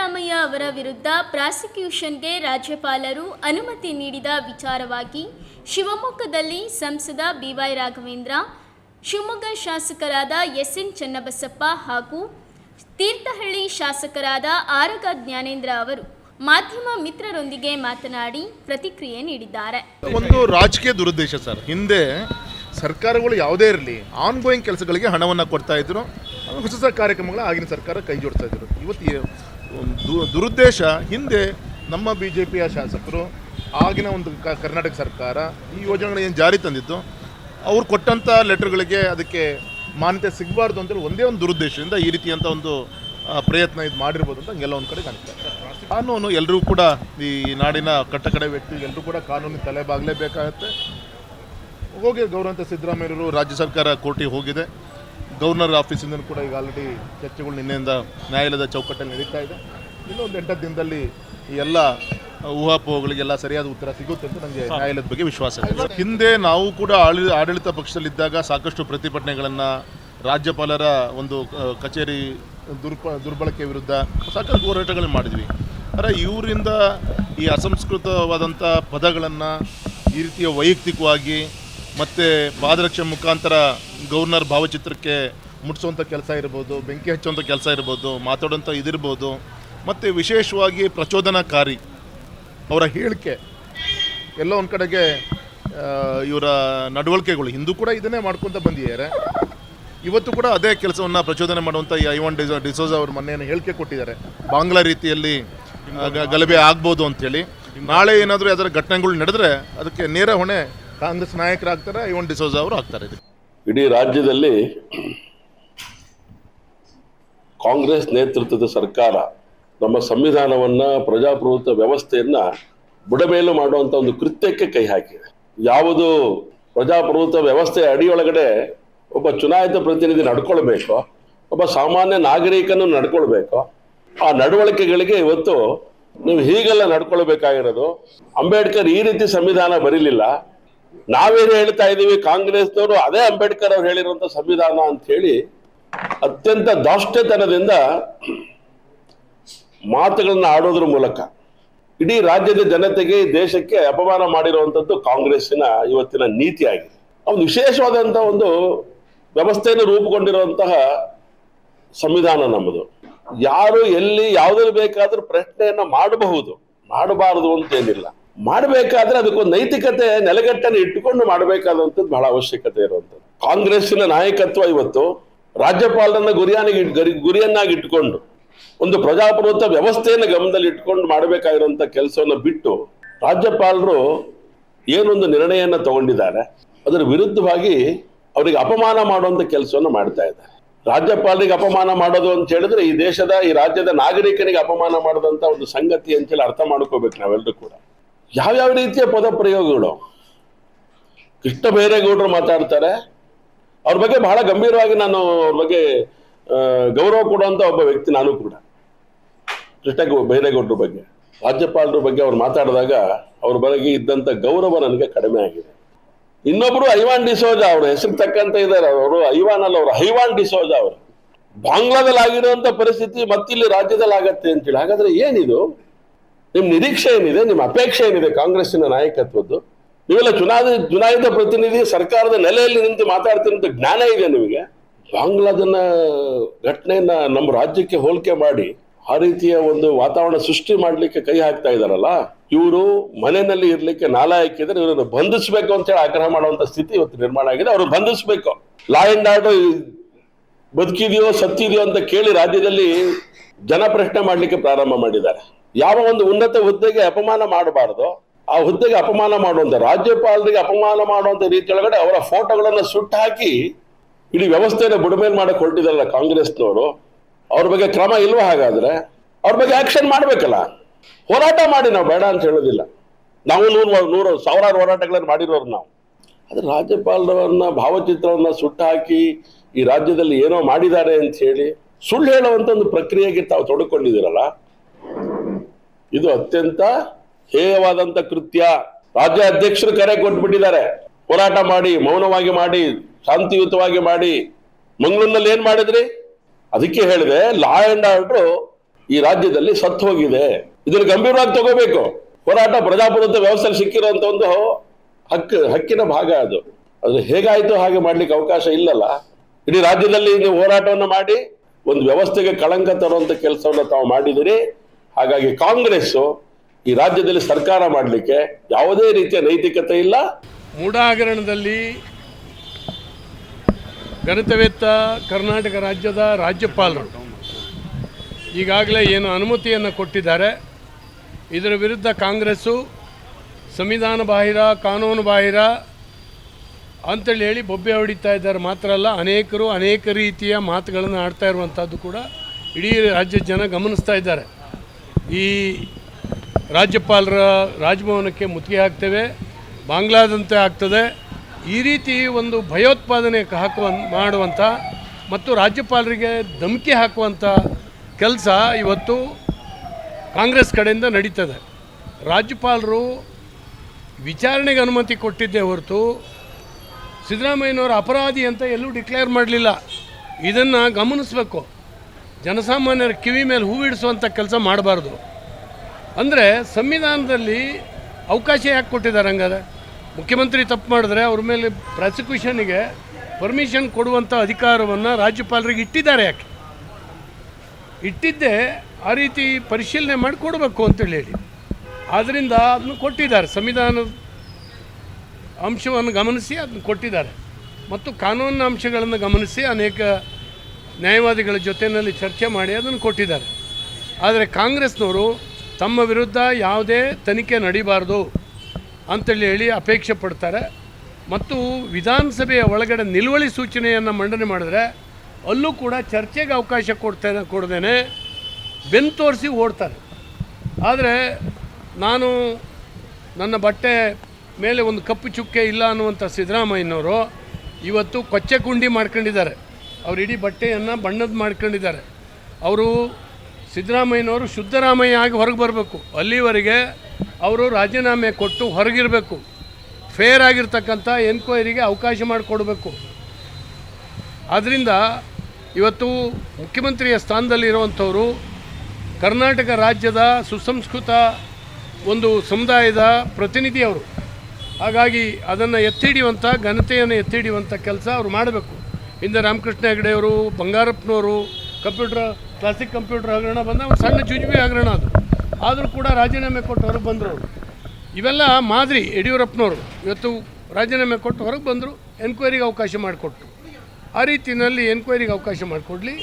ಸಿದ್ದರಾಮಯ್ಯ ಅವರ ವಿರುದ್ಧ ಪ್ರಾಸಿಕ್ಯೂಷನ್ಗೆ ರಾಜ್ಯಪಾಲರು ಅನುಮತಿ ನೀಡಿದ ವಿಚಾರವಾಗಿ ಶಿವಮೊಗ್ಗದಲ್ಲಿ ಸಂಸದ ಬಿವೈ ರಾಘವೇಂದ್ರ, ಶಿವಮೊಗ್ಗ ಶಾಸಕರಾದ ಎಸ್ ಎನ್ ಚನ್ನಬಸಪ್ಪ ಹಾಗೂ ತೀರ್ಥಹಳ್ಳಿ ಶಾಸಕರಾದ ಆರಗ ಜ್ಞಾನೇಂದ್ರ ಅವರು ಮಾಧ್ಯಮ ಮಿತ್ರರೊಂದಿಗೆ ಮಾತನಾಡಿ ಪ್ರತಿಕ್ರಿಯೆ ನೀಡಿದ್ದಾರೆ. ಒಂದು ರಾಜಕೀಯ ದುರುದ್ದೇಶ ಸರ್. ಹಿಂದೆ ಸರ್ಕಾರಗಳು ಯಾವುದೇ ಇರಲಿ ಆನ್ ಗೋಯಿಂಗ್ ಕೆಲಸಗಳಿಗೆ ಹಣವನ್ನು ಕೊಡ್ತಾ ಇದ್ರು, ಹೊಸ ಹೊಸ ಆಗಿನ ಸರ್ಕಾರ ಕೈ ಜೋಡಿಸ್ತಾ ಇದ್ರು. ಇವತ್ತು ದುರುದ್ದೇಶ ಹಿಂದೆ ನಮ್ಮ ಬಿ ಜೆ ಪಿಯ ಶಾಸಕರು, ಆಗಿನ ಒಂದು ಕ- ಕರ್ನಾಟಕ ಸರ್ಕಾರ ಈ ಯೋಜನೆಗಳನ್ನ ಏನು ಜಾರಿ ತಂದಿತ್ತು ಅವ್ರು ಕೊಟ್ಟಂಥ ಲೆಟರ್ಗಳಿಗೆ ಅದಕ್ಕೆ ಮಾನ್ಯತೆ ಸಿಗಬಾರ್ದು ಅಂತೇಳಿ ಒಂದೇ ಒಂದು ದುರುದ್ದೇಶದಿಂದ ಈ ರೀತಿಯಂಥ ಒಂದು ಪ್ರಯತ್ನ ಇದು ಮಾಡಿರ್ಬೋದು ಅಂತ ಎಲ್ಲ ಒಂದು ಕಡೆ ಕಾಣಿಸ್ತಾ ಕಾನೂನು ಎಲ್ಲರೂ ಕೂಡ ಈ ನಾಡಿನ ಕಟ್ಟಕಡೆ ವ್ಯಕ್ತಿ, ಎಲ್ಲರೂ ಕೂಡ ಕಾನೂನಿನ ತಲೆ ಬಾಗಲೇಬೇಕಾಗತ್ತೆ. ಹೋಗಿ ಗೌರವಂತ ಸಿದ್ದರಾಮಯ್ಯರು ರಾಜ್ಯ ಸರ್ಕಾರ ಕೋರ್ಟಿಗೆ ಹೋಗಿದೆ. ಗವರ್ನರ್ ಆಫೀಸಿಂದ ಕೂಡ ಈಗ ಆಲ್ರೆಡಿ ಚರ್ಚೆಗಳು ನಿನ್ನೆಯಿಂದ ನ್ಯಾಯಾಲಯದ ಚೌಕಟ್ಟಲ್ಲಿ ನಡೀತಾ ಇದೆ. ಇನ್ನೊಂದು ಎಂಟು ದಿನದಲ್ಲಿ ಈ ಎಲ್ಲ ಊಹಾಪೋಹಗಳಿಗೆಲ್ಲ ಸರಿಯಾದ ಉತ್ತರ ಸಿಗುತ್ತೆ ಅಂತ ನನಗೆ ನ್ಯಾಯಾಲಯದ ಬಗ್ಗೆ ವಿಶ್ವಾಸ ಇದೆ. ಹಿಂದೆ ನಾವು ಕೂಡ ಆಳಿ, ಆಡಳಿತ ಪಕ್ಷದಲ್ಲಿದ್ದಾಗ ಸಾಕಷ್ಟು ಪ್ರತಿಭಟನೆಗಳನ್ನು ರಾಜ್ಯಪಾಲರ ಒಂದು ಕಚೇರಿ ದುರ್ಪ, ದುರ್ಬಳಕೆ ವಿರುದ್ಧ ಸಾಕಷ್ಟು ಹೋರಾಟಗಳನ್ನು ಮಾಡಿದ್ವಿ. ಆದರೆ ಇವರಿಂದ ಈ ಅಸಂಸ್ಕೃತವಾದಂಥ ಪದಗಳನ್ನು ಈ ರೀತಿಯ ವೈಯಕ್ತಿಕವಾಗಿ ಮತ್ತು ಪಾದರಕ್ಷೆ ಮುಖಾಂತರ ಗವರ್ನರ್ ಭಾವಚಿತ್ರಕ್ಕೆ ಮುಟ್ಟಿಸುವಂಥ ಕೆಲಸ ಇರ್ಬೋದು, ಬೆಂಕಿ ಹಚ್ಚುವಂಥ ಕೆಲಸ ಇರ್ಬೋದು ಮಾತಾಡೋಂಥ ಇದಿರ್ಬೋದು, ಮತ್ತು ವಿಶೇಷವಾಗಿ ಪ್ರಚೋದನಾಕಾರಿ ಅವರ ಹೇಳಿಕೆ, ಎಲ್ಲ ಒಂದು ಕಡೆಗೆ ಇವರ ನಡವಳಿಕೆಗಳು. ಹಿಂದೂ ಕೂಡ ಇದನ್ನೇ ಮಾಡ್ಕೊತ ಬಂದಿದ್ದಾರೆ. ಇವತ್ತು ಕೂಡ ಅದೇ ಕೆಲಸವನ್ನು ಪ್ರಚೋದನೆ ಮಾಡುವಂಥ ಈ ಐವನ್ ಡಿಸೋ, ಡಿಸೋಜ್ ಅವರು ಮೊನ್ನೆ ಹೇಳಿಕೆ ಕೊಟ್ಟಿದ್ದಾರೆ. ಬಾಂಗ್ಲಾ ರೀತಿಯಲ್ಲಿ ಗಲಭೆ ಆಗ್ಬೋದು ಅಂಥೇಳಿ ನಾಳೆ ಏನಾದರೂ ಯಾವ್ದಾದ್ರು ಘಟನೆಗಳು ನಡೆದ್ರೆ ಅದಕ್ಕೆ ನೇರ ಹೊಣೆ ಕಾಂಗ್ರೆಸ್ ನಾಯಕರಾಗ್ತಾರೆ ಇವನ್ ಡಿಸೋಜ ಅವರು ಆಗ್ತಾರೆ ಇಡೀ ರಾಜ್ಯದಲ್ಲಿ ಕಾಂಗ್ರೆಸ್ ನೇತೃತ್ವದ ಸರ್ಕಾರ ನಮ್ಮ ಸಂವಿಧಾನವನ್ನ, ಪ್ರಜಾಪ್ರಭುತ್ವ ವ್ಯವಸ್ಥೆಯನ್ನ ಬುಡಮೇಲು ಮಾಡುವಂತ ಒಂದು ಕೃತ್ಯಕ್ಕೆ ಕೈ ಹಾಕಿದೆ. ಯಾವುದು ಪ್ರಜಾಪ್ರಭುತ್ವ ವ್ಯವಸ್ಥೆಯ ಅಡಿಯೊಳಗಡೆ ಒಬ್ಬ ಚುನಾಯಿತ ಪ್ರತಿನಿಧಿ ನಡ್ಕೊಳ್ಬೇಕು, ಒಬ್ಬ ಸಾಮಾನ್ಯ ನಾಗರಿಕನು ನಡ್ಕೊಳ್ಬೇಕು, ಆ ನಡವಳಿಕೆಗಳಿಗೆ ಇವತ್ತು ನೀವು ಹೀಗೆಲ್ಲ ನಡ್ಕೊಳ್ಬೇಕಾಗಿರೋದು, ಅಂಬೇಡ್ಕರ್ ಈ ರೀತಿ ಸಂವಿಧಾನ ಬರೀಲಿಲ್ಲ ನಾವೇನು ಹೇಳ್ತಾ ಇದೀವಿ ಕಾಂಗ್ರೆಸ್ನವರು ಅದೇ ಅಂಬೇಡ್ಕರ್ ಅವ್ರು ಹೇಳಿರುವಂತ ಸಂವಿಧಾನ ಅಂತ ಹೇಳಿ ಅತ್ಯಂತ ದಾಷ್ಟ್ಯತನದಿಂದ ಮಾತುಗಳನ್ನ ಆಡೋದ್ರ ಮೂಲಕ ಇಡೀ ರಾಜ್ಯದ ಜನತೆಗೆ ದೇಶಕ್ಕೆ ಅಪಮಾನ ಮಾಡಿರುವಂತದ್ದು ಕಾಂಗ್ರೆಸ್ಸಿನ ಇವತ್ತಿನ ನೀತಿ ಆಗಿದೆ ಒಂದು ವಿಶೇಷವಾದಂತ ಒಂದು ವ್ಯವಸ್ಥೆಯನ್ನು ರೂಪುಗೊಂಡಿರುವಂತಹ ಸಂವಿಧಾನ ನಮ್ಮದು. ಯಾರು ಎಲ್ಲಿ ಯಾವುದ್ರಲ್ಲಿ ಬೇಕಾದ್ರೂ ಪ್ರಶ್ನೆಯನ್ನ ಮಾಡಬಹುದು. ಮಾಡಬಾರದು ಅಂತ ಏನಿಲ್ಲ. ಮಾಡಬೇಕಾದ್ರೆ ಅದಕ್ಕೊಂದು ನೈತಿಕತೆ ನೆಲೆಗಟ್ಟನ್ನು ಇಟ್ಟುಕೊಂಡು ಮಾಡಬೇಕಾದಂಥದ್ದು ಬಹಳ ಅವಶ್ಯಕತೆ ಇರುವಂಥದ್ದು. ಕಾಂಗ್ರೆಸ್ಸಿನ ನಾಯಕತ್ವ ಇವತ್ತು ರಾಜ್ಯಪಾಲರನ್ನ ಗುರಿಯಾನಿಗೆ ಗರಿ, ಗುರಿಯನ್ನಾಗಿ ಇಟ್ಟುಕೊಂಡು, ಒಂದು ಪ್ರಜಾಪ್ರಭುತ್ವ ವ್ಯವಸ್ಥೆಯನ್ನು ಗಮನದಲ್ಲಿ ಇಟ್ಕೊಂಡು ಮಾಡಬೇಕಾಗಿರುವಂಥ ಕೆಲಸವನ್ನು ಬಿಟ್ಟು ರಾಜ್ಯಪಾಲರು ಏನೊಂದು ನಿರ್ಣಯನ ತಗೊಂಡಿದ್ದಾರೆ, ಅದರ ವಿರುದ್ಧವಾಗಿ ಅವರಿಗೆ ಅಪಮಾನ ಮಾಡುವಂಥ ಕೆಲಸವನ್ನು ಮಾಡ್ತಾ ಇದ್ದಾರೆ. ರಾಜ್ಯಪಾಲರಿಗೆ ಅಪಮಾನ ಮಾಡೋದು ಅಂತ ಹೇಳಿದ್ರೆ ಈ ದೇಶದ, ಈ ರಾಜ್ಯದ ನಾಗರಿಕನಿಗೆ ಅಪಮಾನ ಮಾಡದಂತ ಒಂದು ಸಂಗತಿ ಅಂತೇಳಿ ಅರ್ಥ ಮಾಡ್ಕೋಬೇಕು ನಾವೆಲ್ಲರೂ ಕೂಡ. ಯಾವ್ಯಾವ ರೀತಿಯ ಪದ ಪ್ರಯೋಗಗಳು ಕೃಷ್ಣ ಬೈರೇಗೌಡರು ಮಾತಾಡ್ತಾರೆ. ಅವ್ರ ಬಗ್ಗೆ ಬಹಳ ಗಂಭೀರವಾಗಿ ನಾನು ಅವ್ರ ಬಗ್ಗೆ ಗೌರವ ಕೊಡುವಂತ ಒಬ್ಬ ವ್ಯಕ್ತಿ ನಾನು ಕೂಡ. ಕೃಷ್ಣ ಬೈರೇಗೌಡರ ಬಗ್ಗೆ. ರಾಜ್ಯಪಾಲರ ಬಗ್ಗೆ ಅವ್ರು ಮಾತಾಡಿದಾಗ ಅವ್ರ ಬಗ್ಗೆ ಇದ್ದಂತ ಗೌರವ ನನಗೆ ಕಡಿಮೆ ಆಗಿದೆ. ಇನ್ನೊಬ್ರು ಐವಾನ್ ಡಿಸೋಜಾ ಅವ್ರ ಹೆಸರು ತಕ್ಕಂತ ಇದ್ದಾರೆ. ಅವರು ಐವಾನ್ ಅಲ್ಲ ಅವರು ಹೈವಾನ್ ಡಿಸೋಜಾ ಅವರು. ಬಾಂಗ್ಲಾದಲ್ಲಿ ಆಗಿರುವಂತ ಪರಿಸ್ಥಿತಿ ಮತ್ತಿಲ್ಲಿ ರಾಜ್ಯದಲ್ಲಿ ಆಗತ್ತೆ ಅಂತೇಳಿ. ಹಾಗಾದ್ರೆ ಏನಿದು? ನಿಮ್ ನಿರೀಕ್ಷೆ ಏನಿದೆ, ನಿಮ್ಮ ಅಪೇಕ್ಷೆ ಏನಿದೆ ಕಾಂಗ್ರೆಸ್ಸಿನ ನಾಯಕತ್ವದ್ದು? ನೀವೆಲ್ಲ ಚುನಾಯಿತ ಚುನಾಯಿತ ಪ್ರತಿನಿಧಿ ಸರ್ಕಾರದ ನೆಲೆಯಲ್ಲಿ ನಿಂತು ಮಾತಾಡ್ತಿರೋಂಥ ಜ್ಞಾನ ಇದೆ ನಿಮಗೆ? ಬಾಂಗ್ಲಾದನ್ನ ಘಟನೆಯನ್ನ ನಮ್ಮ ರಾಜ್ಯಕ್ಕೆ ಹೋಲಿಕೆ ಮಾಡಿ ಆ ರೀತಿಯ ಒಂದು ವಾತಾವರಣ ಸೃಷ್ಟಿ ಮಾಡ್ಲಿಕ್ಕೆ ಕೈ ಹಾಕ್ತಾ ಇದಾರಲ್ಲ ಇವರು ಮನೆಯಲ್ಲಿ ಇರ್ಲಿಕ್ಕೆ ಹಾಕಿದ್ರೆ ಇವರನ್ನು ಬಂಧಿಸಬೇಕು ಅಂತ ಹೇಳಿ ಆಗ್ರಹ ಮಾಡುವಂತ ಸ್ಥಿತಿ ಇವತ್ತು ನಿರ್ಮಾಣ ಆಗಿದೆ. ಅವ್ರು ಬಂಧಿಸಬೇಕು. ಲಾ ಅಂಡ್ ಆರ್ಡರ್ ಬದುಕಿದೆಯೋ, ಸತ್ತಿದೆಯೋ ಅಂತ ಕೇಳಿ ರಾಜ್ಯದಲ್ಲಿ ಜನ ಪ್ರಶ್ನೆ ಮಾಡ್ಲಿಕ್ಕೆ ಪ್ರಾರಂಭ ಮಾಡಿದ್ದಾರೆ. ಯಾವ ಒಂದು ಉನ್ನತ ಹುದ್ದೆಗೆ ಅಪಮಾನ ಮಾಡಬಾರದು, ಆ ಹುದ್ದೆಗೆ ಅಪಮಾನ ಮಾಡುವಂತ ರಾಜ್ಯಪಾಲರಿಗೆ ಅಪಮಾನ ಮಾಡುವಂತ ರೀತಿಯೊಳಗಡೆ ಅವರ ಫೋಟೋಗಳನ್ನ ಸುಟ್ಟು ಹಾಕಿ ಇಡೀ ವ್ಯವಸ್ಥೆಯನ್ನು ಬುಡಮೇಲ್ ಮಾಡಕ್ ಹೊರಟಿದಾರಲ್ಲ ಕಾಂಗ್ರೆಸ್ನವರು, ಅವ್ರ ಬಗ್ಗೆ ಕ್ರಮ ಇಲ್ವಾ ಹಾಗಾದ್ರೆ? ಅವ್ರ ಬಗ್ಗೆ ಆಕ್ಷನ್ ಮಾಡ್ಬೇಕಲ್ಲ. ಹೋರಾಟ ಮಾಡಿ ನಾವು, ಬೇಡ ಅಂತ ಹೇಳೋದಿಲ್ಲ. ನಾವು ನೂರು ನೂರು, ಸಾವಿರಾರು ಹೋರಾಟಗಳನ್ನು ಮಾಡಿರೋರು ನಾವು. ಆದರೆ ರಾಜ್ಯಪಾಲರನ್ನ ಭಾವಚಿತ್ರವನ್ನ ಸುಟ್ಟು ಹಾಕಿ ಈ ರಾಜ್ಯದಲ್ಲಿ ಏನೋ ಮಾಡಿದ್ದಾರೆ ಅಂತ ಹೇಳಿ ಸುಳ್ಳು ಹೇಳುವಂತ ಒಂದು ಪ್ರಕ್ರಿಯೆಗೆ ತಾವು ತೊಡಕೊಂಡಿದ್ದೀರಲ್ಲ ಇದು ಅತ್ಯಂತ ಹೇಯವಾದಂತ ಕೃತ್ಯ. ರಾಜ್ಯ ಅಧ್ಯಕ್ಷರು ಕರೆ ಕೊಟ್ಬಿಟ್ಟಿದ್ದಾರೆ. ಹೋರಾಟ ಮಾಡಿ, ಮೌನವಾಗಿ ಮಾಡಿ, ಶಾಂತಿಯುತವಾಗಿ ಮಾಡಿ. ಮಂಗಳೂರಿನಲ್ಲಿ ಏನ್ ಮಾಡಿದ್ರಿ? ಅದಕ್ಕೆ ಹೇಳಿದೆ, ಲಾ ಅಂಡ್ ಆರ್ಡರ್ ಈ ರಾಜ್ಯದಲ್ಲಿ ಸತ್ತು ಹೋಗಿದೆ. ಇದನ್ನು ಗಂಭೀರವಾಗಿ ತಗೋಬೇಕು. ಹೋರಾಟ ಪ್ರಜಾಪ್ರಭುತ್ವ ವ್ಯವಸ್ಥೆಯಲ್ಲಿ ಸಿಕ್ಕಿರುವಂತ ಒಂದು ಹಕ್ಕು ಹಕ್ಕಿನ ಭಾಗ ಅದು. ಅದು ಹೇಗಾಯ್ತು, ಹಾಗೆ ಮಾಡ್ಲಿಕ್ಕೆ ಅವಕಾಶ ಇಲ್ಲಲ್ಲ. ಇಡೀ ರಾಜ್ಯದಲ್ಲಿ ನೀವು ಹೋರಾಟವನ್ನು ಮಾಡಿ, ಒಂದು ವ್ಯವಸ್ಥೆಗೆ ಕಳಂಕ ತರುವಂತ ಕೆಲಸವನ್ನು ತಾವು ಮಾಡಿದಿರಿ. ಹಾಗಾಗಿ ಕಾಂಗ್ರೆಸ್ ಈ ರಾಜ್ಯದಲ್ಲಿ ಸರ್ಕಾರ ಮಾಡಲಿಕ್ಕೆ ಯಾವುದೇ ರೀತಿಯ ನೈತಿಕತೆ ಇಲ್ಲ. ಮೂಡಾಗರಣದಲ್ಲಿ ಗಣಿತವೇತ್ತ ಕರ್ನಾಟಕ ರಾಜ್ಯದ ರಾಜ್ಯಪಾಲರು ಈಗಾಗಲೇ ಏನು ಅನುಮತಿಯನ್ನು ಕೊಟ್ಟಿದ್ದಾರೆ. ಇದರ ವಿರುದ್ಧ ಕಾಂಗ್ರೆಸ್ಸು ಸಂವಿಧಾನ ಬಾಹಿರ, ಕಾನೂನು ಬಾಹಿರ ಅಂತೇಳಿ ಹೇಳಿ ಬೊಬ್ಬೆ ಹೊಡಿತಾ ಇದ್ದಾರೆ. ಮಾತ್ರ ಅಲ್ಲ, ಅನೇಕರು ಅನೇಕ ರೀತಿಯ ಮಾತುಗಳನ್ನು ಆಡ್ತಾ ಇರುವಂಥದ್ದು ಕೂಡ ಇಡೀ ರಾಜ್ಯದ ಜನ ಗಮನಿಸ್ತಾ ಇದ್ದಾರೆ. ಈ ರಾಜ್ಯಪಾಲರ ರಾಜಭವನಕ್ಕೆ ಮುತ್ತಿಗೆ ಹಾಕ್ತೇವೆ, ಬಾಂಗ್ಲಾದಂತೆ ಆಗ್ತದೆ. ಈ ರೀತಿ ಒಂದು ಭಯೋತ್ಪಾದನೆ ಹಾಕುವ ಮಾಡುವಂಥ ಮತ್ತು ರಾಜ್ಯಪಾಲರಿಗೆ ಧಮಕಿ ಹಾಕುವಂಥ ಕೆಲಸ ಇವತ್ತು ಕಾಂಗ್ರೆಸ್ ಕಡೆಯಿಂದ ನಡೀತದೆ. ರಾಜ್ಯಪಾಲರು ವಿಚಾರಣೆಗೆ ಅನುಮತಿ ಕೊಟ್ಟಿದ್ದೇ ಹೊರತು ಸಿದ್ದರಾಮಯ್ಯನವರು ಅಪರಾಧಿ ಅಂತ ಎಲ್ಲೂ ಡಿಕ್ಲೇರ್ ಮಾಡಲಿಲ್ಲ. ಇದನ್ನು ಗಮನಿಸಬೇಕು. ಜನಸಾಮಾನ್ಯರ ಕಿವಿ ಮೇಲೆ ಹೂವಿಡಿಸುವಂಥ ಕೆಲಸ ಮಾಡಬಾರ್ದು. ಅಂದರೆ ಸಂವಿಧಾನದಲ್ಲಿ ಅವಕಾಶ ಯಾಕೆ ಕೊಟ್ಟಿದ್ದಾರೆ ಹಂಗಾದ್ರೆ? ಮುಖ್ಯಮಂತ್ರಿ ತಪ್ಪು ಮಾಡಿದ್ರೆ ಅವ್ರ ಮೇಲೆ ಪ್ರಾಸಿಕ್ಯೂಷನ್ಗೆ ಪರ್ಮಿಷನ್ ಕೊಡುವಂಥ ಅಧಿಕಾರವನ್ನು ರಾಜ್ಯಪಾಲರಿಗೆ ಇಟ್ಟಿದ್ದಾರೆ ಯಾಕೆ? ಇಟ್ಟಿದ್ದೆ ಆ ರೀತಿ ಪರಿಶೀಲನೆ ಮಾಡಿ ಕೊಡಬೇಕು ಅಂತೇಳಿ ಹೇಳಿ ಆದ್ದರಿಂದ ಅದನ್ನು ಕೊಟ್ಟಿದ್ದಾರೆ. ಸಂವಿಧಾನದ ಅಂಶವನ್ನು ಗಮನಿಸಿ ಅದನ್ನು ಕೊಟ್ಟಿದ್ದಾರೆ. ಮತ್ತು ಕಾನೂನಿನ ಅಂಶಗಳನ್ನು ಗಮನಿಸಿ ಅನೇಕ ನ್ಯಾಯವಾದಿಗಳ ಜೊತೆಯಲ್ಲಿ ಚರ್ಚೆ ಮಾಡಿ ಅದನ್ನು ಕೊಟ್ಟಿದ್ದಾರೆ. ಆದರೆ ಕಾಂಗ್ರೆಸ್ನವರು ತಮ್ಮ ವಿರುದ್ಧ ಯಾವುದೇ ತನಿಖೆ ನಡೀಬಾರ್ದು ಅಂತೇಳಿ ಹೇಳಿ ಅಪೇಕ್ಷೆ ಪಡ್ತಾರೆ. ಮತ್ತು ವಿಧಾನಸಭೆಯ ಒಳಗಡೆ ನಿಲುವಳಿ ಸೂಚನೆಯನ್ನು ಮಂಡನೆ ಮಾಡಿದ್ರೆ ಅಲ್ಲೂ ಕೂಡ ಚರ್ಚೆಗೆ ಅವಕಾಶ ಕೊಡ್ತೇನೆ ಕೊಡ್ದೇನೆ ಬೆನ್ನು ತೋರಿಸಿ ಓಡ್ತಾರೆ. ಆದರೆ ನಾನು ನನ್ನ ಬಟ್ಟೆ ಮೇಲೆ ಒಂದು ಕಪ್ಪು ಚುಕ್ಕೆ ಇಲ್ಲ ಅನ್ನುವಂಥ ಸಿದ್ದರಾಮಯ್ಯನವರು ಇವತ್ತು ಕೊಚ್ಚೆ ಕುಂಡಿ ಮಾಡ್ಕೊಂಡಿದ್ದಾರೆ. ಅವ್ರು ಇಡೀ ಬಟ್ಟೆಯನ್ನು ಬಣ್ಣದ ಮಾಡ್ಕೊಂಡಿದ್ದಾರೆ. ಅವರು ಸಿದ್ದರಾಮಯ್ಯನವರು ಶುದ್ಧರಾಮಯ್ಯ ಆಗಿ ಹೊರಗೆ ಬರಬೇಕು. ಅಲ್ಲಿವರೆಗೆ ಅವರು ರಾಜೀನಾಮೆ ಕೊಟ್ಟು ಹೊರಗಿರಬೇಕು. ಫೇರ್ ಆಗಿರ್ತಕ್ಕಂಥ ಎನ್ಕ್ವೈರಿಗೆ ಅವಕಾಶ ಮಾಡಿಕೊಡ್ಬೇಕು. ಆದ್ದರಿಂದ ಇವತ್ತು ಮುಖ್ಯಮಂತ್ರಿಯ ಸ್ಥಾನದಲ್ಲಿರುವಂಥವರು ಕರ್ನಾಟಕ ರಾಜ್ಯದ ಸುಸಂಸ್ಕೃತ ಒಂದು ಸಮುದಾಯದ ಪ್ರತಿನಿಧಿ ಅವರು. ಹಾಗಾಗಿ ಅದನ್ನು ಎತ್ತಿಡಿಯುವಂಥ ಘನತೆಯನ್ನು ಎತ್ತಿಡಿಯುವಂಥ ಕೆಲಸ ಅವರು ಮಾಡಬೇಕು. ಹಿಂದೆ ರಾಮಕೃಷ್ಣ ಹೆಗಡೆಯವರು ಬಂಗಾರಪ್ಪನವರು, ಕಂಪ್ಯೂಟರ್ ಕ್ಲಾಸಿಕ್ ಕಂಪ್ಯೂಟರ್ ಹಗರಣ ಬಂದ ಒಂದು ಸಣ್ಣ ಜುಜುಬಿ ಹಗರಣ ಅದು. ಆದರೂ ಕೂಡ ರಾಜೀನಾಮೆ ಕೊಟ್ಟು ಹೊರಗೆ ಬಂದರು ಇವೆಲ್ಲ ಮಾದರಿ ಯಡಿಯೂರಪ್ಪನವರು. ಇವತ್ತು ರಾಜೀನಾಮೆ ಕೊಟ್ಟು ಹೊರಗೆ ಬಂದರು ಎನ್ಕ್ವೈರಿಗೆ ಅವಕಾಶ ಮಾಡಿಕೊಟ್ರು. ಆ ರೀತಿಯಲ್ಲಿ ಎನ್ಕ್ವೈರಿಗೆ ಅವಕಾಶ ಮಾಡಿಕೊಡ್ಲಿ.